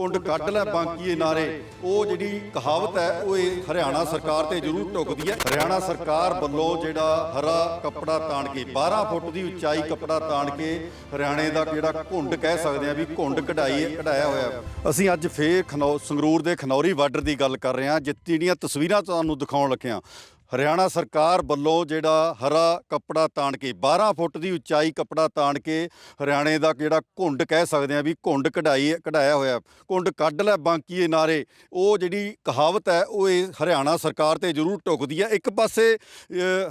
ਕੁੰਡ ਕੱਢ ਲੈ ਬਾਂਕੀਏ ਨਾਰੇ। ਉਹ ਜਿਹੜੀ ਕਹਾਵਤ ਹੈ, ਉਹ ਇਹ ਹਰਿਆਣਾ ਸਰਕਾਰ ਤੇ ਜ਼ਰੂਰ ਢੁਕਦੀ ਹੈ। ਹਰਿਆਣਾ ਸਰਕਾਰ ਵੱਲੋਂ ਜਿਹੜਾ ਹਰਾ ਕੱਪੜਾ ਤਾਣ ਕੇ 12 ਫੁੱਟ ਦੀ ਉਚਾਈ ਕੱਪੜਾ ਤਾਣ ਕੇ ਹਰਿਆਣੇ ਦਾ ਜਿਹੜਾ ਘੁੰਡ ਕਹਿ ਸਕਦੇ ਆ ਵੀ ਘੁੰਡ ਕਢਾਈ, ਕਢਾਇਆ ਹੋਇਆ। ਅਸੀਂ ਅੱਜ ਫੇਰ ਖਨੌ ਸੰਗਰੂਰ ਦੇ ਖਨੌਰੀ ਬਾਰਡਰ ਦੀ ਗੱਲ ਕਰ ਰਹੇ ਹਾਂ, ਜਿੱਥੇ ਜਿਹੜੀਆਂ ਤਸਵੀਰਾਂ ਤੁਹਾਨੂੰ ਦਿਖਾਉਣ ਲੱਗੇ ਹਾਂ। ਹਰਿਆਣਾ ਸਰਕਾਰ ਵੱਲੋਂ ਜਿਹੜਾ ਹਰਾ ਕੱਪੜਾ ਤਾਣ ਕੇ 12 ਫੁੱਟ ਦੀ ਉਚਾਈ ਕੱਪੜਾ ਤਾਣ ਕੇ ਹਰਿਆਣੇ ਦਾ ਜਿਹੜਾ ਘੁੰਡ ਕਹਿ ਸਕਦੇ ਆ ਵੀ ਘੁੰਡ ਕਢਾਈ, ਕਢਾਇਆ ਹੋਇਆ, ਘੁੰਡ ਕੱਢ ਲੈ ਬਾਂਕੀਏ ਨਾਰੇ, ਉਹ ਜਿਹੜੀ ਕਹਾਵਤ ਹੈ, ਉਹ ਇਹ ਹਰਿਆਣਾ ਸਰਕਾਰ ਤੇ ਜ਼ਰੂਰ ਢੁਕਦੀ ਹੈ। ਇੱਕ ਪਾਸੇ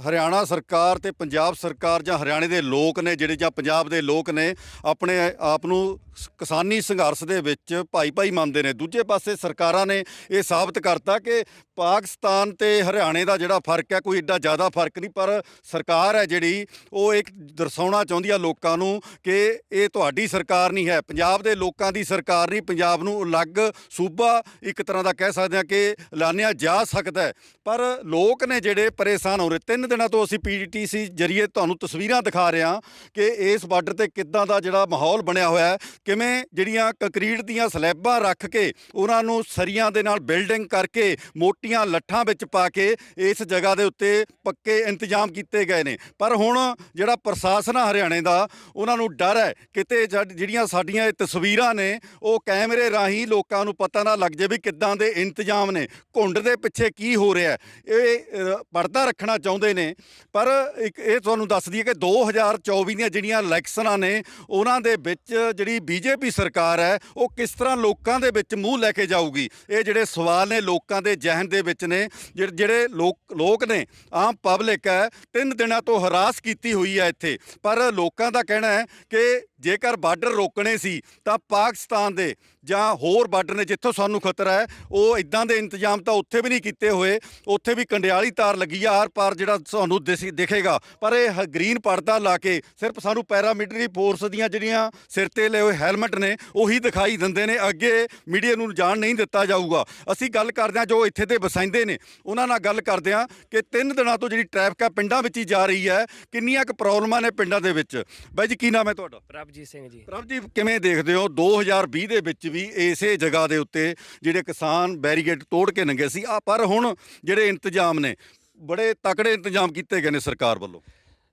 ਹਰਿਆਣਾ ਸਰਕਾਰ ਤੇ ਪੰਜਾਬ ਸਰਕਾਰ ਜਾਂ ਹਰਿਆਣੇ ਦੇ ਲੋਕ ਨੇ, ਜਿਹੜੇ ਜਾਂ ਪੰਜਾਬ ਦੇ ਲੋਕ ਨੇ, ਆਪਣੇ ਆਪ ਨੂੰ ਕਿਸਾਨੀ ਸੰਘਰਸ਼ ਦੇ ਵਿੱਚ ਭਾਈ ਭਾਈ ਮੰਨਦੇ ਨੇ। ਦੂਜੇ ਪਾਸੇ ਸਰਕਾਰਾਂ ਨੇ ਇਹ ਸਾਬਤ ਕਰਤਾ ਕਿ ਪਾਕਿਸਤਾਨ ਤੇ ਹਰਿਆਣੇ ਦਾ ਜਿਹੜਾ ਫ਼ਰਕ ਹੈ, ਕੋਈ ਏਡਾ ਜ਼ਿਆਦਾ ਫ਼ਰਕ ਨਹੀਂ, ਪਰ ਸਰਕਾਰ ਹੈ ਜਿਹੜੀ, ਉਹ ਇੱਕ ਦਰਸਾਉਣਾ ਚਾਹੁੰਦੀ ਆ ਲੋਕਾਂ ਨੂੰ ਕਿ ਇਹ ਤੁਹਾਡੀ ਸਰਕਾਰ ਨਹੀਂ ਹੈ। ਪੰਜਾਬ ਦੇ ਲੋਕਾਂ ਦੀ ਸਰਕਾਰ ਨਹੀਂ, ਪੰਜਾਬ ਨੂੰ ਅਲੱਗ, ਸੂਬਾ ਇੱਕ ਤਰ੍ਹਾਂ ਦਾ ਕਹਿ ਸਕਦੇ ਹਾਂ ਕਿ ਐਲਾਨਿਆ ਜਾ ਸਕਦਾ ਹੈ। ਪਰ ਲੋਕ ਨੇ ਜਿਹੜੇ ਪਰੇਸ਼ਾਨ ਹੋ ਰਹੇ, ਤਿੰਨ ਦਿਨਾਂ ਤੋਂ ਅਸੀਂ ਪੀਟੀਸੀ ਜਰੀਏ ਤੁਹਾਨੂੰ ਤਸਵੀਰਾਂ ਦਿਖਾ ਰਹੇ ਹਾਂ ਕਿ ਇਸ ਬਾਰਡਰ ਤੇ ਕਿੱਦਾਂ ਦਾ ਜਿਹੜਾ ਮਾਹੌਲ ਬਣਿਆ ਹੋਇਆ ਹੈ, ਕਿਵੇਂ ਜਿਹੜੀਆਂ ਕੰਕਰੀਟ ਦੀਆਂ ਸਲੈਬਾਂ ਰੱਖ ਕੇ ਉਹਨਾਂ ਨੂੰ ਸਰੀਆਂ ਦੇ ਨਾਲ ਬਿਲਡਿੰਗ ਕਰਕੇ ਮੋਟੀਆਂ ਲੱਠਾਂ ਵਿੱਚ ਪਾ ਕੇ ਇਸ ਜਗ੍ਹਾ ਜਗ੍ਹਾ ਦੇ ਉੱਤੇ ਪੱਕੇ ਇੰਤਜ਼ਾਮ ਕੀਤੇ ਗਏ ਨੇ। ਪਰ ਹੁਣ ਜਿਹੜਾ ਪ੍ਰਸ਼ਾਸਨ ਆ ਹਰਿਆਣੇ ਦਾ ਉਹਨਾਂ ਨੂੰ ਡਰ ਹੈ ਕਿਤੇ ਜਿਹੜੀਆਂ ਸਾਡੀਆਂ ਇਹ ਤਸਵੀਰਾਂ ਨੇ ਉਹ ਕੈਮਰੇ ਰਾਹੀਂ ਲੋਕਾਂ ਨੂੰ ਪਤਾ ਨਾ ਲੱਗ ਜਾਵੇ ਵੀ ਕਿੱਦਾਂ ਦੇ ਇੰਤਜ਼ਾਮ ਨੇ। ਘੁੰਡ ਦੇ ਪਿੱਛੇ ਕੀ ਹੋ ਰਿਹਾ ਇਹ ਅ, ਪਰਦਾ ਰੱਖਣਾ ਚਾਹੁੰਦੇ ਨੇ। ਪਰ ਇੱਕ ਇਹ ਤੁਹਾਨੂੰ ਦੱਸ ਦਈਏ ਕਿ 2024 ਦੀਆਂ ਜਿਹੜੀਆਂ ਇਲੈਕਸ਼ਨਾਂ ਨੇ ਉਹਨਾਂ ਦੇ ਵਿੱਚ ਜਿਹੜੀ ਬੀਜੇਪੀ ਸਰਕਾਰ ਹੈ ਉਹ ਕਿਸ ਤਰ੍ਹਾਂ ਲੋਕਾਂ ਦੇ ਵਿੱਚ ਮੂੰਹ ਲੈ ਕੇ ਜਾਊਗੀ? ਇਹ ਜਿਹੜੇ ਸਵਾਲ ਨੇ ਲੋਕਾਂ ਦੇ ਜ਼ਿਹਨ ਦੇ ਵਿੱਚ ਨੇ ਜਿਹੜੇ ਲੋਕ ਲੋਕ ਨੇ, ਆਮ ਪਬਲਿਕ ਹੈ, ਤਿੰਨ ਦਿਨਾਂ ਤੋਂ ਹਰਾਸ ਕੀਤੀ ਹੋਈ ਹੈ ਇੱਥੇ। ਪਰ ਲੋਕਾਂ ਦਾ ਕਹਿਣਾ ਹੈ ਕਿ ਜੇਕਰ ਬਾਰਡਰ ਰੋਕਣੇ ਸੀ, ਤਾਂ ਪਾਕਿਸਤਾਨ ਦੇ ਜਾਂ ਹੋਰ ਬਾਰਡਰ ਨੇ ਜਿੱਥੋਂ ਸਾਨੂੰ ਖਤਰਾ ਹੈ ਉਹ ਇਦਾਂ ਦੇ ਇੰਤਜ਼ਾਮ ਤਾਂ ਉੱਥੇ ਵੀ ਨਹੀਂ ਕੀਤੇ ਹੋਏ। ਉੱਥੇ ਵੀ ਕੰਡਿਆਲੀ ਤਾਰ ਲੱਗੀ ਆ ਆਰ ਪਾਰ ਜਿਹੜਾ ਤੁਹਾਨੂੰ ਦਿਸ- ਦਿਖੇਗਾ। ਪਰ ਇਹ ਗ੍ਰੀਨ ਪਰਦਾ ਲਾ ਕੇ ਸਿਰਫ ਸਾਨੂੰ ਪੈਰਾਮਿਲਟਰੀ ਫੋਰਸ ਦੀਆਂ ਜਿਹੜੀਆਂ ਸਿਰ ਤੇ ਲਏ ਹੋਏ ਹੈਲਮਟ ਨੇ ਉਹੀ ਦਿਖਾਈ ਦਿੰਦੇ ਨੇ। ਅੱਗੇ ਮੀਡੀਆ ਨੂੰ ਜਾਣ ਨਹੀਂ ਦਿੱਤਾ ਜਾਊਗਾ। ਅਸੀਂ ਗੱਲ ਕਰਦੇ ਹਾਂ ਜੋ ਇੱਥੇ ਦੇ ਵਸਾਈਂਦੇ ਨੇ। ਉਹਨਾਂ ਨਾਲ ਗੱਲ ਕਰਦੇ ਹਾਂ ਕਿ ਤਿੰਨ ਦਿਨਾਂ ਤੋਂ ਜਿਹੜੀ ਟ੍ਰੈਫਿਕ ਹੈ ਪਿੰਡਾਂ ਵਿੱਚ ਹੀ ਜਾ ਰਹੀ ਹੈ। ਕਿੰਨੀਆਂ ਕੁ ਪ੍ਰੋਬਲਮਾਂ ਨੇ ਪਿੰਡਾਂ ਦੇ ਵਿੱਚ? ਬਾਈ ਜੀ ਕੀ ਨਾਮ ਹੈ ਤੁਹਾਡਾ? ਪ੍ਰਭਜੀਤ ਸਿੰਘ ਜੀ। ਪ੍ਰਭ ਜੀ ਕਿਵੇਂ ਦੇਖਦੇ ਹੋ? 2020 ਦੇ ਵਿੱਚ ਵੀ ਇਸੇ ਜਗ੍ਹਾ ਦੇ ਉੱਤੇ ਜਿਹੜੇ ਕਿਸਾਨ ਬੈਰੀਗੇਡ ਤੋੜ ਕੇ ਲੰਘੇ ਸੀ। ਆ ਪਰ ਹੁਣ ਜਿਹੜੇ ਇੰਤਜ਼ਾਮ ਨੇ ਬੜੇ ਤਕੜੇ ਇੰਤਜ਼ਾਮ ਕੀਤੇ ਗਏ ਨੇ ਸਰਕਾਰ ਵੱਲੋਂ।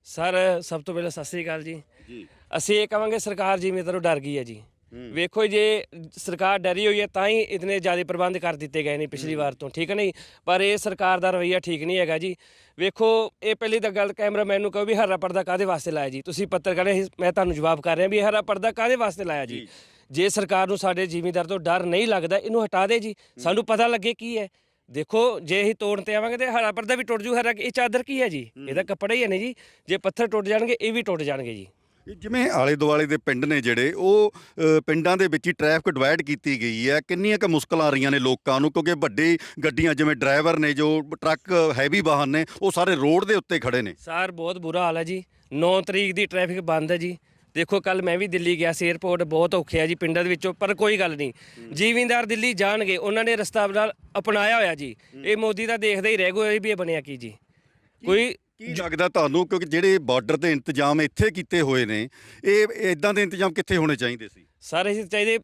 ਸਰ ਸਭ ਤੋਂ ਪਹਿਲਾਂ ਸਤਿ ਸ੍ਰੀ ਅਕਾਲ ਜੀ। ਜੀ। ਅਸੀਂ ਇਹ ਕਹਾਂਗੇ ਸਰਕਾਰ ਜਿਵੇਂ ਤਰ੍ਹਾਂ ਡਰ ਗਈ ਹੈ ਜੀ। ਵੇਖੋ ਜੇ ਸਰਕਾਰ ਡਰੀ ਹੋਈ ਹੈ ਤਾਂ ਹੀ ਇਤਨੇ ਜ਼ਿਆਦਾ ਪ੍ਰਬੰਧ ਕਰ ਦਿੱਤੇ ਗਏ ਨੇ ਪਿਛਲੀ ਵਾਰ ਤੋਂ ਠੀਕ ਨਹੀਂ ਪਰ ਇਹ ਸਰਕਾਰ ਦਾ ਰਵੱਈਆ ਠੀਕ ਨਹੀਂ ਹੈਗਾ ਜੀ। ਵੇਖੋ ਇਹ ਪਹਿਲੀ ਤਾਂ ਗੱਲ ਕੈਮਰਾਮੈਨ ਨੂੰ ਕਹੋ ਵੀ ਹਰਾ ਪਰਦਾ ਕਾਦੇ ਵਾਸਤੇ ਲਾਇਆ ਜੀ? ਤੁਸੀਂ ਪੱਤਰਕਾਰ ਮੈਂ ਤੁਹਾਨੂੰ ਜਵਾਬ ਕਰ ਰਿਹਾ ਵੀ ਹਰਾ ਪਰਦਾ ਕਾਦੇ ਵਾਸਤੇ ਲਾਇਆ ਜੀ। ਜੇ ਸਰਕਾਰ ਨੂੰ ਸਾਡੇ ਜ਼ਿਮੀਂਦਾਰ ਤੋਂ ਡਰ ਨਹੀਂ ਲੱਗਦਾ ਇਹਨੂੰ ਹਟਾ ਦੇ ਜੀ। ਸਾਨੂੰ ਪਤਾ ਲੱਗੇ ਕੀ ਹੈ। ਦੇਖੋ ਜੇ ਅਸੀਂ ਤੋੜਨ ਤੇ ਆਵਾਂਗੇ ਤੇ ਹਰਾ ਪਰਦਾ ਵੀ ਟੁੱਟ ਜੂ ਹਰਾ ਇਹ ਚਾਦਰ ਕੀ ਹੈ ਜੀ? ਇਹਦਾ ਕੱਪੜਾ ਹੀ ਹੈ ਨੇ ਜੀ। ਜੇ ਪੱਥਰ ਟੁੱਟ ਜਾਣਗੇ ਇਹ ਵੀ ਟੁੱਟ ਜਾਣਗੇ ਜੀ। ਜਿਵੇਂ ਆਲੇ ਦੁਆਲੇ ਦੇ ਪਿੰਡ ਨੇ ਜਿਹੜੇ ਉਹ ਪਿੰਡਾਂ ਦੇ ਵਿੱਚ ਹੀ ਟ੍ਰੈਫਿਕ ਡਿਵਾਈਡ ਕੀਤੀ ਗਈ ਹੈ। ਕਿੰਨੀਆਂ ਕੁ ਮੁਸ਼ਕਲਾਂ ਆ ਰਹੀਆਂ ਨੇ ਲੋਕਾਂ ਨੂੰ ਕਿਉਂਕਿ ਵੱਡੇ ਗੱਡੀਆਂ ਜਿਵੇਂ ਡਰਾਈਵਰ ਨੇ ਜੋ ਟਰੱਕ ਹੈਵੀ ਵਾਹਨ ਨੇ ਉਹ ਸਾਰੇ ਰੋਡ ਦੇ ਉੱਤੇ ਖੜੇ ਨੇ। ਸਰ ਬਹੁਤ ਬੁਰਾ ਹਾਲ ਹੈ ਜੀ। 9 ਤਰੀਕ ਦੀ ਟ੍ਰੈਫਿਕ ਬੰਦ ਹੈ ਜੀ। ਦੇਖੋ ਕੱਲ ਮੈਂ ਵੀ ਦਿੱਲੀ ਗਿਆ ਸੀ 에ਅਰਪੋਰਟ ਬਹੁਤ ਔਖੇ ਆ ਜੀ ਪਿੰਡਾਂ ਦੇ ਵਿੱਚੋਂ ਪਰ ਕੋਈ ਗੱਲ ਨਹੀਂ। ਜੀਵਿੰਦਾਰ ਦਿੱਲੀ ਜਾਣਗੇ ਉਹਨਾਂ ਨੇ ਰਸਤਾ ਨਾਲ ਅਪਣਾਇਆ ਹੋਇਆ ਜੀ। ਇਹ ਮੋਦੀ ਦਾ ਦੇਖਦੇ ਹੀ ਰਹਿ ਗਏ ਵੀ ਇਹ ਬਣਿਆ ਕੀ ਜੀ? ਕੋਈ ਕੀ ਲੱਗਦਾ ਤੁਹਾਨੂੰ ਕਿਉਂਕਿ ਜਿਹੜੇ ਬਾਰਡਰ ਤੇ ਇੰਤਜ਼ਾਮ ਇੱਥੇ ਕੀਤੇ ਹੋਏ ਨੇ ਇਹ ਇਦਾਂ ਦੇ ਇੰਤਜ਼ਾਮ ਕਿੱਥੇ ਹੋਣੇ ਚਾਹੀਦੇ ਸੀ? ਸਾਰੇ ਚਾਹੀਦੇ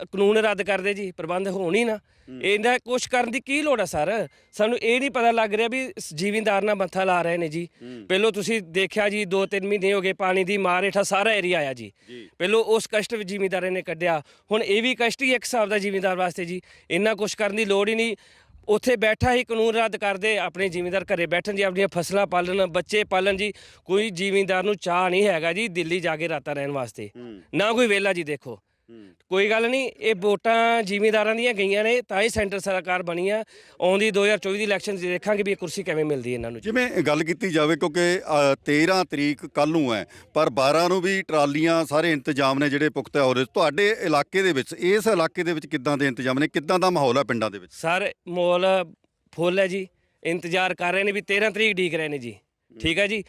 ਕਾਨੂੰਨ ਰੱਦ ਕਰਦੇ ਜੀ ਪ੍ਰਬੰਧ ਹੋਣ ਹੀ ਨਾ। ਇਹਦਾ ਕੁਛ ਕਰਨ ਦੀ ਕੀ ਲੋੜ ਹੈ ਸਰ? ਸਾਨੂੰ ਇਹ ਨਹੀਂ ਪਤਾ ਲੱਗ ਰਿਹਾ ਵੀ ਜੀਵਿੰਦਾਰ ਨਾਲ ਮੱਥਾ ਲਾ ਰਹੇ ਨੇ ਜੀ। ਪਹਿਲੋਂ ਤੁਸੀਂ ਦੇਖਿਆ ਜੀ 2-3 ਮਹੀਨੇ ਹੋ ਗਏ ਪਾਣੀ ਦੀ ਮਾਰ ਹੇਠਾਂ ਸਾਰਾ ਏਰੀਆ ਆਇਆ ਜੀ। ਪਹਿਲੋਂ ਉਸ ਕਸ਼ਟ ਵਿੱਚ ਜ਼ਿਮੀਂਦਾਰਾਂ ਨੇ ਕੱਢਿਆ। ਹੁਣ ਇਹ ਵੀ ਕਸ਼ਟ ਹੀ ਇੱਕ ਹਿਸਾਬ ਦਾ ਜ਼ਿਮੀਂਦਾਰ ਵਾਸਤੇ ਜੀ। ਇੰਨਾ ਕੁਛ ਕਰਨ ਦੀ ਲੋੜ ਹੀ ਨਹੀਂ। ਉੱਥੇ ਬੈਠਾ ਹੀ ਕਾਨੂੰਨ ਰੱਦ ਕਰਦੇ ਆਪਣੇ ਜ਼ਿਮੀਂਦਾਰ ਘਰੇ ਬੈਠਣ ਜੀ ਆਪਣੀਆਂ ਫਸਲਾਂ ਪਾਲਣ ਬੱਚੇ ਪਾਲਣ ਜੀ। ਕੋਈ ਜ਼ਿਮੀਂਦਾਰ ਨੂੰ ਚਾਹ ਨਹੀਂ ਹੈਗਾ ਜੀ ਦਿੱਲੀ ਜਾ ਕੇ ਰਾਤਾਂ ਰਹਿਣ ਵਾਸਤੇ। ਨਾ ਕੋਈ ਵੇਲਾ ਜੀ ਦੇਖੋ। ਕੋਈ ਗੱਲ ਨਹੀਂ ਇਹ ਵੋਟਾਂ ਜ਼ਿਮੀਂਦਾਰਾਂ ਦੀਆਂ ਗਈਆਂ ਨੇ ਤਾਂ ਹੀ ਸੈਂਟਰ ਸਰਕਾਰ ਬਣੀ ਆ ਆਉਂਦੀ 2024 ਦੀ ਇਲੈਕਸ਼ਨ 'ਚ ਦੇਖਾਂਗੇ ਵੀ ਇਹ ਕੁਰਸੀ ਕਿਵੇਂ ਮਿਲਦੀ ਹੈ ਇਹਨਾਂ ਨੂੰ। ਜਿਵੇਂ ਗੱਲ ਕੀਤੀ ਜਾਵੇ ਕਿਉਂਕਿ ਅ, 13 ਤਰੀਕ ਕੱਲ ਨੂੰ ਹੈ ਪਰ 12 ਨੂੰ ਵੀ ਟਰਾਲੀਆਂ ਸਾਰੇ ਇੰਤਜ਼ਾਮ ਨੇ ਜਿਹੜੇ ਪੁਖਤਾ ਹੋ ਰਹੇ ਤੁਹਾਡੇ ਇਲਾਕੇ ਦੇ ਵਿੱਚ ਇਸ ਇਲਾਕੇ ਦੇ ਵਿੱਚ ਕਿੱਦਾਂ ਦੇ ਇੰਤਜ਼ਾਮ ਨੇ? ਕਿੱਦਾਂ ਦਾ ਮਾਹੌਲ ਹੈ ਪਿੰਡਾਂ ਦੇ ਵਿੱਚ? ਸਰ ਮੋਲ ਫੁੱਲ ਹੈ ਜੀ। ਇੰਤਜ਼ਾਰ ਕਰ ਰਹੇ ਨੇ ਵੀ 13 ਤਰੀਕ ਢੀਕ ਰਹੇ ਨੇ ਜੀ। ਠੀਕ ਹੈ ਜੀ।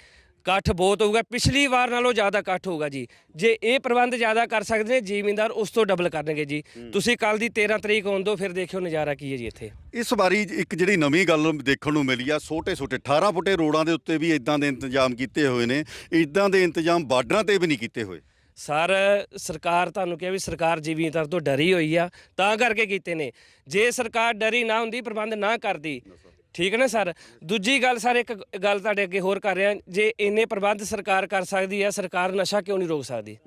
ਇਕੱਠ ਬਹੁਤ ਹੋਊਗਾ। ਪਿਛਲੀ ਵਾਰ ਨਾਲੋਂ ਜ਼ਿਆਦਾ ਇਕੱਠ ਹੋਊਗਾ ਜੀ। ਜੇ ਇਹ ਪ੍ਰਬੰਧ ਜ਼ਿਆਦਾ ਕਰ ਸਕਦੇ ਨੇ ਜ਼ਿਮੀਂਦਾਰ ਉਸ ਤੋਂ ਡਬਲ ਕਰਨਗੇ ਜੀ। ਤੁਸੀਂ ਕੱਲ ਦੀ 13 ਤਰੀਕ ਆਉਣ ਦਿਓ ਫਿਰ ਦੇਖਿਓ ਨਜ਼ਾਰਾ ਕੀ ਹੈ ਜੀ ਇੱਥੇ। ਇਸ ਵਾਰੀ ਇੱਕ ਜਿਹੜੀ ਨਵੀਂ ਗੱਲ ਦੇਖਣ ਨੂੰ ਮਿਲੀ ਆ ਛੋਟੇ ਛੋਟੇ 18 ਫੁੱਟੇ ਰੋਡਾਂ ਦੇ ਉੱਤੇ ਵੀ ਇਦਾਂ ਦੇ ਇੰਤਜ਼ਾਮ ਕੀਤੇ ਹੋਏ ਨੇ। ਇਦਾਂ ਦੇ ਇੰਤਜ਼ਾਮ ਬਾਰਡਰਾਂ ਤੇ ਵੀ ਨਹੀਂ ਕੀਤੇ ਹੋਏ। ਸਰ ਸਰਕਾਰ ਤੁਹਾਨੂੰ ਕਿਹਾ ਵੀ ਸਰਕਾਰ ਜ਼ਿਮੀਂਦਾਰ ਤੋਂ ਡਰੀ ਹੋਈ ਆ ਤਾਂ ਕਰਕੇ ਕੀਤੇ ਨੇ। ਜੇ ਸਰਕਾਰ ਡਰੀ ਨਾ ਹੁੰਦੀ ਪ੍ਰਬੰਧ ਨਾ ਕਰਦੀ ਠੀਕ ਹੈ ਨਾ ਸਰ? ਦੂਜੀ ਗੱਲ ਸਰ ਇੱਕ ਗੱਲ ਤੁਹਾਡੇ ਅੱਗੇ ਹੋਰ ਕਰ ਰਿਹਾ। ਜੇ ਇੰਨੇ ਪ੍ਰਬੰਧ ਸਰਕਾਰ ਕਰ ਸਕਦੀ ਹੈ ਸਰਕਾਰ ਨਸ਼ਾ ਕਿਉਂ ਨਹੀਂ ਰੋਕ ਸਕਦੀ?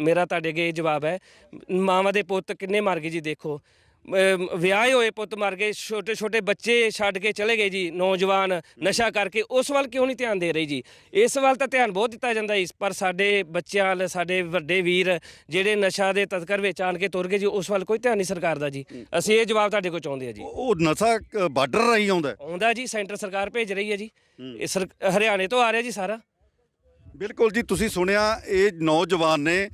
ਮੇਰਾ ਤੁਹਾਡੇ ਅੱਗੇ ਇਹ ਜਵਾਬ ਹੈ। ਮਾਵਾਂ ਦੇ ਪੁੱਤ ਕਿੰਨੇ ਮਰ ਗਏ ਜੀ ਦੇਖੋ। ਵਿਆਹੇ ਹੋਏ ਪੁੱਤ ਮਰ ਗਏ ਛੋਟੇ ਛੋਟੇ ਬੱਚੇ ਛੱਡ ਕੇ ਚਲੇ ਗਏ ਜੀ ਨੌਜਵਾਨ ਨਸ਼ਾ ਕਰਕੇ ਉਸ ਵੱਲ ਕਿਉਂ ਨਹੀਂ ਧਿਆਨ ਦੇ ਰਹੀ ਜੀ? ਇਸ ਵੱਲ ਤਾਂ ਧਿਆਨ ਬਹੁਤ ਦਿੱਤਾ ਜਾਂਦਾ ਜੀ ਪਰ ਸਾਡੇ ਬੱਚਿਆਂ ਵੱਲ ਸਾਡੇ ਵੱਡੇ ਵੀਰ ਜਿਹੜੇ ਨਸ਼ਾ ਦੇ ਤਸਕਰ ਵਿੱਚ ਆਣ ਕੇ ਤੁਰ ਗਏ ਜੀ ਉਸ ਵੱਲ ਕੋਈ ਧਿਆਨ ਨਹੀਂ ਸਰਕਾਰ ਦਾ ਜੀ। ਅਸੀਂ ਇਹ ਜਵਾਬ ਤੁਹਾਡੇ ਕੋਲ ਚਾਹੁੰਦੇ ਆ ਜੀ। ਉਹ ਨਸ਼ਾ ਬਾਰਡਰ ਰਾਹੀਂ ਆਉਂਦਾ। ਆਉਂਦਾ ਜੀ ਸੈਂਟਰ ਸਰਕਾਰ ਭੇਜ ਰਹੀ ਹੈ ਜੀ। ਇਹ ਹਰਿਆਣੇ ਤੋਂ ਆ ਰਿਹਾ ਜੀ ਸਾਰਾ। ਬਿਲਕੁਲ ਜੀ ਤੁਸੀਂ ਸੁਣਿਆ ਇਹ ਨੌਜਵਾਨ ਨੇ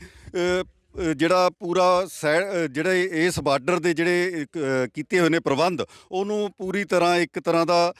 ਜਿਹੜਾ ਪੂਰਾ ਸੈ- ਜਿਹੜੇ ਇਸ ਬਾਰਡਰ ਦੇ ਜਿਹੜੇ ਕੀਤੇ ਹੋਏ ਨੇ ਪ੍ਰਬੰਧ, ਉਹਨੂੰ ਪੂਰੀ ਤਰ੍ਹਾਂ ਇੱਕ ਤਰ੍ਹਾਂ ਦਾ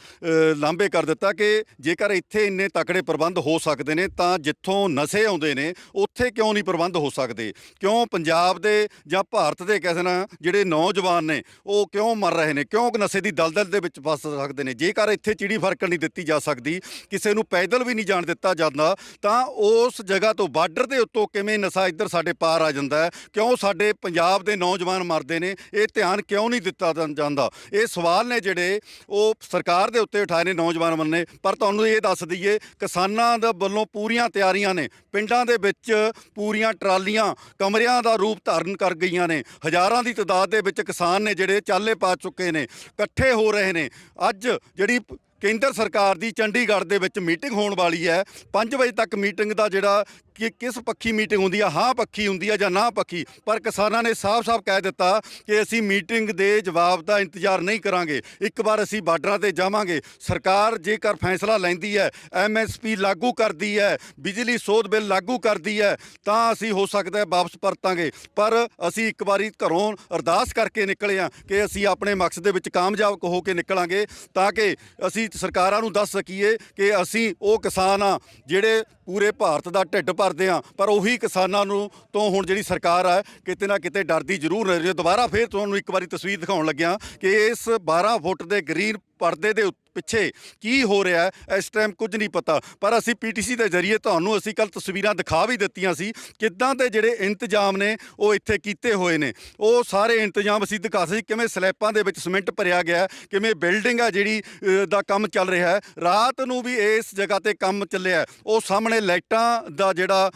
ਲਾਂਭੇ ਕਰ ਦਿੱਤਾ ਕਿ ਜੇਕਰ ਇੱਥੇ ਇੰਨੇ ਤਕੜੇ ਪ੍ਰਬੰਧ ਹੋ ਸਕਦੇ ਨੇ, ਤਾਂ ਜਿੱਥੋਂ ਨਸ਼ੇ ਆਉਂਦੇ ਨੇ, ਉੱਥੇ ਕਿਉਂ ਨਹੀਂ ਪ੍ਰਬੰਧ ਹੋ ਸਕਦੇ? ਕਿਉਂ ਪੰਜਾਬ ਦੇ ਜਾਂ ਭਾਰਤ ਦੇ ਕਿਸੇ ਨਾ ਜਿਹੜੇ ਨੌਜਵਾਨ ਨੇ, ਉਹ ਕਿਉਂ ਮਰ ਰਹੇ ਨੇ? ਕਿਉਂ ਨਸ਼ੇ ਦੀ ਦਲਦਲ ਦੇ ਵਿੱਚ ਫਸ ਸਕਦੇ ਨੇ? ਜੇਕਰ ਇੱਥੇ ਚਿੜੀ ਫਰਕਣ ਨਹੀਂ ਦਿੱਤੀ ਜਾ ਸਕਦੀ, ਕਿਸੇ ਨੂੰ ਪੈਦਲ ਵੀ ਨਹੀਂ ਜਾਣ ਦਿੱਤਾ ਜਾਂਦਾ, ਤਾਂ ਉਸ ਜਗ੍ਹਾ ਤੋਂ ਬਾਰਡਰ ਦੇ ਉੱਤੋਂ ਕਿਵੇਂ ਨਸ਼ਾ ਇੱਧਰ ਸਾਡੇ ਪਾਰ ਆ ਜਾਂਦਾ ਕਿਉਂ ਸਾਡੇ ਪੰਜਾਬ ਦੇ ਨੌਜਵਾਨ ਮਰਦੇ ਨੇ? ਇਹ ਧਿਆਨ ਕਿਉਂ ਨਹੀਂ ਦਿੱਤਾ ਜਾਂਦਾ? ਇਹ ਸਵਾਲ ਨੇ ਜਿਹੜੇ ਉਹ ਸਰਕਾਰ ਦੇ ਉੱਤੇ ਉਠਾਏ ਨੇ ਨੌਜਵਾਨ ਮੰਨੇ ਪਰ ਤੁਹਾਨੂੰ ਇਹ ਦੱਸ ਦਈਏ, ਕਿਸਾਨਾਂ ਦੇ ਵੱਲੋਂ ਪੂਰੀਆਂ ਤਿਆਰੀਆਂ ਨੇ। ਪਿੰਡਾਂ ਦੇ ਵਿੱਚ ਪੂਰੀਆਂ ਟਰਾਲੀਆਂ, ਕਮਰਿਆਂ ਦਾ ਰੂਪ ਧਾਰਨ ਕਰ ਗਈਆਂ ਨੇ। ਹਜ਼ਾਰਾਂ ਦੀ ਤਾਦਾਦ ਦੇ ਵਿੱਚ ਕਿਸਾਨ ਨੇ ਜਿਹੜੇ ਚਾਲੇ ਪਾ ਚੁੱਕੇ ਨੇ, ਇਕੱਠੇ ਹੋ ਰਹੇ ਨੇ। ਅੱਜ ਜਿਹੜੀ ਕੇਂਦਰ ਸਰਕਾਰ ਦੀ ਚੰਡੀਗੜ੍ਹ ਦੇ ਵਿੱਚ ਮੀਟਿੰਗ ਹੋਣ ਵਾਲੀ ਹੈ 5 ਵਜੇ ਤੱਕ ਮੀਟਿੰਗ ਦਾ ਜਿਹੜਾ ਕਿ ਕਿਸ ਪੱਖੀ ਮੀਟਿੰਗ ਹੁੰਦੀ ਆ, ਹਾਂ ਪੱਖੀ ਹੁੰਦੀ ਆ ਜਾਂ ਨਾ ਪੱਖੀ। ਪਰ ਕਿਸਾਨਾਂ ਨੇ ਸਾਫ਼-ਸਾਫ਼ ਕਹਿ ਦਿੱਤਾ ਕਿ ਅਸੀਂ ਮੀਟਿੰਗ ਦੇ ਜਵਾਬ ਦਾ ਇੰਤਜ਼ਾਰ ਨਹੀਂ ਕਰਾਂਗੇ। ਇੱਕ ਵਾਰ ਅਸੀਂ ਬਾਰਡਰਾਂ ਤੇ ਜਾਵਾਂਗੇ। ਸਰਕਾਰ ਜੇਕਰ ਫੈਸਲਾ ਲੈਂਦੀ ਹੈ ਐਮਐਸਪੀ ਲਾਗੂ ਕਰਦੀ ਹੈ, ਬਿਜਲੀ ਸੋਧ ਬਿੱਲ ਲਾਗੂ ਕਰਦੀ ਹੈ, ਤਾਂ ਅਸੀਂ ਹੋ ਸਕਦਾ ਹੈ ਵਾਪਸ ਪਰਤਾਂਗੇ। ਪਰ ਅਸੀਂ ਇੱਕ ਵਾਰੀ ਘਰੋਂ ਅਰਦਾਸ ਕਰਕੇ ਨਿਕਲੇ ਆ ਕਿ ਅਸੀਂ ਆਪਣੇ ਮਕਸਦ ਦੇ ਵਿੱਚ ਕਾਮਯਾਬ ਹੋ ਕੇ ਨਿਕਲਾਂਗੇ ਤਾਂ ਕਿ ਅਸੀਂ ਸਰਕਾਰਾਂ ਨੂੰ ਦੱਸ ਸਕੀਏ ਕਿ ਅਸੀਂ ਉਹ ਕਿਸਾਨ ਆ ਜਿਹੜੇ ਪੂਰੇ ਭਾਰਤ ਦਾ ਢਿੱਡ ਭਰਦੇ ਆ ਪਰ ਉਹੀ ਕਿਸਾਨਾਂ ਨੂੰ ਤੋਂ ਹੁਣ ਜਿਹੜੀ ਸਰਕਾਰ ਆ, ਕਿਤੇ ਨਾ ਕਿਤੇ ਡਰਦੀ ਜ਼ਰੂਰ ਰਹੀ ਹੈ। ਦੁਬਾਰਾ ਫੇਰ ਤੁਹਾਨੂੰ ਇੱਕ ਵਾਰੀ ਤਸਵੀਰ ਦਿਖਾਉਣ ਲੱਗਿਆ ਕਿ ਇਸ 12 ਫੁੱਟ ਦੇ ਗ੍ਰੀਨ ਪਰਦੇ ਦੇ ਉੱਤੇ, ਪਿੱਛੇ ਕੀ ਹੋ ਰਿਹਾ ਹੈ, ਇਸ ਟਾਈਮ ਕੁਝ ਨਹੀਂ ਪਤਾ। ਪਰ ਅਸੀਂ ਪੀਟੀਸੀ ਦੇ ਜ਼ਰੀਏ ਤੁਹਾਨੂੰ ਅਸੀਂ ਕੱਲ ਤਸਵੀਰਾਂ ਦਿਖਾ ਵੀ ਦਿੱਤੀਆਂ ਸੀ, ਕਿੱਦਾਂ ਦੇ ਜਿਹੜੇ ਇੰਤਜ਼ਾਮ ਨੇ, ਉਹ ਇੱਥੇ ਕੀਤੇ ਹੋਏ ਨੇ। ਉਹ ਸਾਰੇ ਇੰਤਜ਼ਾਮ ਅਸੀਂ ਦਿਖਾ ਸੀ, ਕਿਵੇਂ ਸਲੈਪਾਂ ਦੇ ਵਿੱਚ ਸੀਮੈਂਟ ਭਰਿਆ ਗਿਆ ਕਿਵੇਂ ਬਿਲਡਿੰਗ ਆ ਜਿਹੜੀ ਦਾ ਕੰਮ ਚੱਲ ਰਿਹਾ ਹੈ। ਰਾਤ ਨੂੰ ਵੀ ਇਸ ਜਗ੍ਹਾ ਤੇ ਕੰਮ ਚੱਲਿਆ ਉਹ ਸਾਹਮਣੇ ਲਾਈਟਾਂ ਦਾ ਜਿਹੜਾ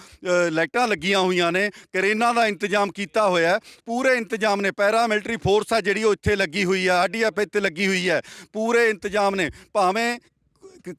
ਲਾਈਟਾਂ ਲੱਗੀਆਂ ਹੋਈਆਂ ਨੇ, ਕਰੇਨਾਂ ਦਾ ਇੰਤਜ਼ਾਮ ਕੀਤਾ ਹੋਇਆ ਹੈ। ਪੂਰੇ ਇੰਤਜ਼ਾਮ ਨੇ ਪੈਰਾ ਮਿਲਟਰੀ ਫੋਰਸ ਆ ਜਿਹੜੀ ਉਹ ਇੱਥੇ ਲੱਗੀ ਹੋਈ ਹੈ ਆਰਡੀਐਫ ਇੱਥੇ ਲੱਗੀ ਹੋਈ ਹੈ। ਪੂਰੇ ਇੰਤਜ਼ਾਮ ਨੇ। ਭਾਵੇਂ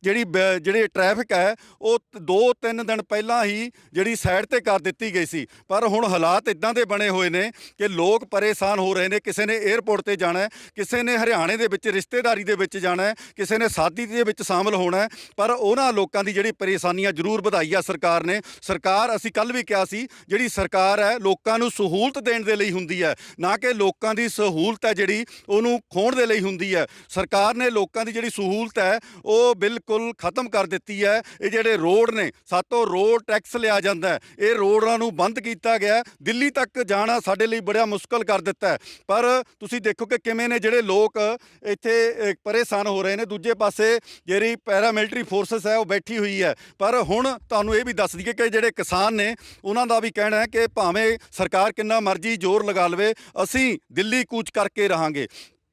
ਜਿਹੜੀ ਬ- ਜਿਹੜੀ ਟ੍ਰੈਫਿਕ ਹੈ, ਉਹ 2-3 ਦਿਨ ਪਹਿਲਾਂ ਹੀ ਜਿਹੜੀ ਸਾਈਡ ਤੇ ਕਰ ਦਿੱਤੀ ਗਈ ਸੀ। ਪਰ ਹੁਣ ਹਾਲਾਤ ਇਦਾਂ ਦੇ ਬਣੇ ਹੋਏ ਨੇ ਕਿ ਲੋਕ ਪਰੇਸ਼ਾਨ ਹੋ ਰਹੇ ਨੇ, ਕਿਸੇ ਨੇ 에ਅਰਪੋਰਟ ਤੇ ਜਾਣਾ ਹੈ, ਕਿਸੇ ਨੇ ਹਰਿਆਣੇ ਦੇ ਵਿੱਚ, ਰਿਸ਼ਤੇਦਾਰੀ ਦੇ ਵਿੱਚ ਜਾਣਾ ਹੈ, ਕਿਸੇ ਨੇ ਸਾਦੀ ਦੇ ਵਿੱਚ ਸ਼ਾਮਲ ਹੋਣਾ ਹੈ। ਪਰ ਉਹਨਾਂ ਲੋਕਾਂ ਦੀ ਜਿਹੜੀ ਪਰੇਸ਼ਾਨੀਆਂ ਜ਼ਰੂਰ ਵਧਾਈ ਆ ਸਰਕਾਰ ਨੇ। ਸਰਕਾਰ, ਅਸੀਂ ਕੱਲ ਵੀ ਕਿਹਾ ਸੀ, ਜਿਹੜੀ ਸਰਕਾਰ ਹੈ, ਲੋਕਾਂ ਨੂੰ ਸਹੂਲਤ ਦੇਣ ਦੇ ਲਈ ਹੁੰਦੀ ਹੈ। ਨਾ ਕਿ ਲੋਕਾਂ ਦੀ ਸਹੂਲਤ ਹੈ ਜਿਹੜੀ, ਉਹਨੂੰ ਖੋਣ ਦੇ ਲਈ ਹੁੰਦੀ ਹੈ। ਸਰਕਾਰ ਨੇ ਲੋਕਾਂ ਦੀ ਜਿਹੜੀ ਸਹੂਲਤ ਹੈ, ਉਹ ਬਿਲਕੁਲ ਖਤਮ ਕਰ ਦਿੱਤੀ ਹੈ। ਇਹ ਜਿਹੜੇ ਰੋਡ ਨੇ, ਸਾਤੋਂ ਰੋਡ ਟੈਕਸ ਲਿਆ ਜਾਂਦਾ ਹੈ। ਇਹ ਰੋਡਾਂ ਨੂੰ ਬੰਦ ਕੀਤਾ ਗਿਆ ਦਿੱਲੀ ਤੱਕ ਜਾਣਾ ਸਾਡੇ ਲਈ ਬੜਾ ਮੁਸ਼ਕਲ ਕਰ ਦਿੱਤਾ ਹੈ। ਪਰ ਤੁਸੀਂ ਦੇਖੋ ਕਿ ਕਿਵੇਂ ਨੇ ਜਿਹੜੇ ਲੋਕ ਇੱਥੇ ਪਰੇਸ਼ਾਨ ਹੋ ਰਹੇ ਨੇ। ਦੂਜੇ ਪਾਸੇ ਜਿਹੜੀ ਪੈਰਾਮਿਲਟਰੀ ਫੋਰਸਸ ਹੈ, ਉਹ ਬੈਠੀ ਹੋਈ ਹੈ। ਪਰ ਹੁਣ ਤੁਹਾਨੂੰ ਇਹ ਵੀ ਦੱਸ ਦਈਏ ਕਿ ਜਿਹੜੇ ਕਿਸਾਨ ਨੇ, ਉਹਨਾਂ ਦਾ ਵੀ ਕਹਿਣਾ ਹੈ ਕਿ ਭਾਵੇਂ ਸਰਕਾਰ ਕਿੰਨਾ ਮਰਜ਼ੀ ਜ਼ੋਰ ਲਗਾ ਲਵੇ, ਅਸੀਂ ਦਿੱਲੀ ਕੂਚ ਕਰਕੇ ਰਹਾਂਗੇ।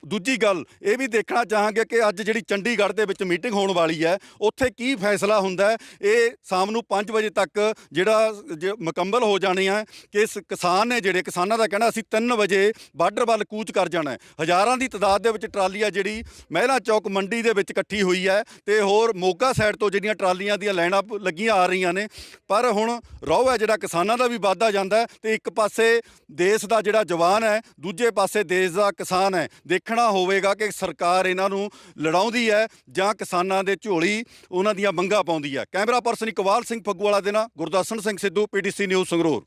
ਦੂਜੀ ਗੱਲ, ਇਹ ਵੀ ਦੇਖਣਾ ਚਾਹਾਂਗੇ ਕਿ ਅੱਜ ਜਿਹੜੀ ਚੰਡੀਗੜ੍ਹ ਦੇ ਵਿੱਚ ਮੀਟਿੰਗ ਹੋਣ ਵਾਲੀ ਹੈ, ਉੱਥੇ ਕੀ ਫੈਸਲਾ ਹੁੰਦਾ ਹੈ? ਇਹ ਸ਼ਾਮ ਨੂੰ 5 ਵਜੇ ਤੱਕ ਜਿਹੜਾ ਮੁਕੰਮਲ ਹੋ ਜਾਣੀ ਹੈ ਕਿ ਕਿਸਾਨ ਨੇ ਜਿਹੜੇ, ਕਿਸਾਨਾਂ ਦਾ ਕਹਿਣਾ, ਅਸੀਂ 3 ਵਜੇ ਬਾਰਡਰ ਵੱਲ ਕੂਚ ਕਰ ਜਾਣਾ ਹੈ। ਹਜ਼ਾਰਾਂ ਦੀ ਤਾਦਾਦ ਦੇ ਵਿੱਚ ਟਰਾਲੀਆਂ ਜਿਹੜੀ, ਮਹਿਲਾ ਚੌਕ ਮੰਡੀ ਦੇ ਵਿੱਚ ਇਕੱਠੀ ਹੋਈ ਹੈ ਤੇ ਹੋਰ ਮੋਗਾ ਸਾਈਡ ਤੋਂ ਜਿਹੜੀਆਂ ਟਰਾਲੀਆਂ ਦੀਆਂ ਲਾਈਨਾਂ ਲੱਗੀਆਂ ਆ ਰਹੀਆਂ ਨੇ, ਪਰ ਹੁਣ ਰੋਹ ਹੈ ਜਿਹੜਾ ਕਿਸਾਨਾਂ ਦਾ ਵੀ ਵਾਧਾ ਜਾਂਦਾ ਹੈ ਤੇ ਇੱਕ ਪਾਸੇ ਦੇਸ਼ ਦਾ ਜਿਹੜਾ ਜਵਾਨ ਹੈ, ਦੂਜੇ ਪਾਸੇ ਦੇਸ਼ ਦਾ ਕਿਸਾਨ ਹੈ, ਦੇਖਣਾ ਹੋਵੇਗਾ ਕਿ ਸਰਕਾਰ ਇਹਨਾਂ ਨੂੰ ਲੜਾਉਂਦੀ ਹੈ ਜਾਂ ਕਿਸਾਨਾਂ ਦੇ ਝੋਲੀ ਉਹਨਾਂ ਦੀਆਂ ਮੰਗਾਂ ਪਾਉਂਦੀ ਹੈ। ਕੈਮਰਾ ਪਰਸਨ ਇਕਬਾਲ ਸਿੰਘ ਫੱਗੂਵਾਲਾ ਦੇ ਨਾਲ ਗੁਰਦਾਸਨ ਸਿੰਘ ਸਿੱਧੂ, ਪੀਟੀਸੀ ਨਿਊਜ਼ ਸੰਗਰੂਰ।